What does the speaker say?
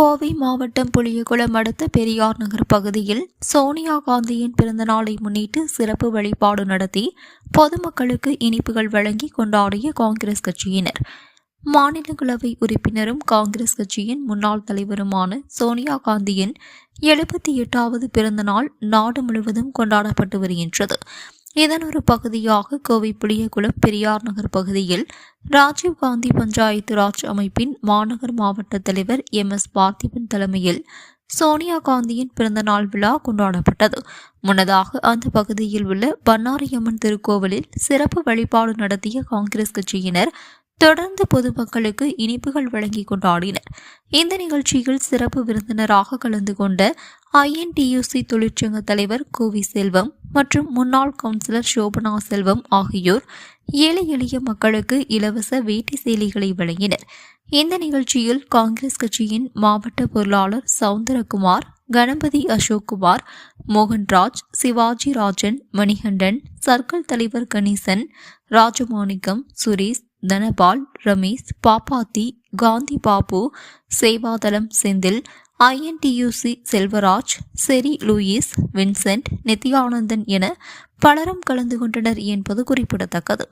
கோவை மாவட்டம் புளியகுளம் அடுத்த பெரியார் நகர் பகுதியில் சோனியா காந்தியின் பிறந்த நாளை முன்னிட்டு சிறப்பு வழிபாடு நடத்தி பொதுமக்களுக்கு இனிப்புகள் வழங்கி கொண்டாடிய காங்கிரஸ் கட்சியினர். மாநிலங்களவை உறுப்பினரும் காங்கிரஸ் கட்சியின் முன்னாள் தலைவருமான சோனியா காந்தியின் எழுபத்தி எட்டாவது பிறந்த நாள் நாடு முழுவதும் கொண்டாடப்பட்டு வருகின்றது. இதன் ஒரு பகுதியாக கோவை புளியகுளம் பெரியார் நகர் பகுதியில் ராஜீவ்காந்தி பஞ்சாயத்து ராஜ் அமைப்பின் மாநகர் மாவட்ட தலைவர் எம் எஸ் பார்த்திபன் தலைமையில் சோனியா காந்தியின் பிறந்தநாள் விழா கொண்டாடப்பட்டது. முன்னதாக அந்த பகுதியில் உள்ள பன்னாரியம்மன் திருக்கோவிலில் சிறப்பு வழிபாடு நடத்திய காங்கிரஸ் கட்சியினர் தொடர்ந்து பொதுமக்களுக்கு இனிப்புகள் வழங்கி கொண்டாடினர். இந்த நிகழ்ச்சியில் சிறப்பு விருந்தினராக கலந்து கொண்ட ஐஎன்டியூசி தொழிற்சங்க தலைவர் கோவி செல்வம் மற்றும் முன்னாள் கவுன்சிலர் சோபனா செல்வம் ஆகியோர் ஏழை எளிய மக்களுக்கு இலவச வேட்டி சேலைகளை வழங்கினர். இந்த நிகழ்ச்சியில் காங்கிரஸ் கட்சியின் மாவட்ட பொருளாளர் சவுந்தரகுமார் கணபதி அசோக்குமார் மோகன்ராஜ் சிவாஜி ராஜன் மணிகண்டன் சர்க்கிள் தலைவர் கணேசன் ராஜமாணிக்கம் சுரேஷ் தனபால் ரமேஷ் பாப்பாத்தி காந்தி பாபு சேவாதளம் செந்தில் ஐஎன்டியூசி செல்வராஜ் செரி லூயிஸ் வின்சென்ட் நித்யானந்தன் என பலரும் கலந்து கொண்டனர் என்பது குறிப்பிடத்தக்கது.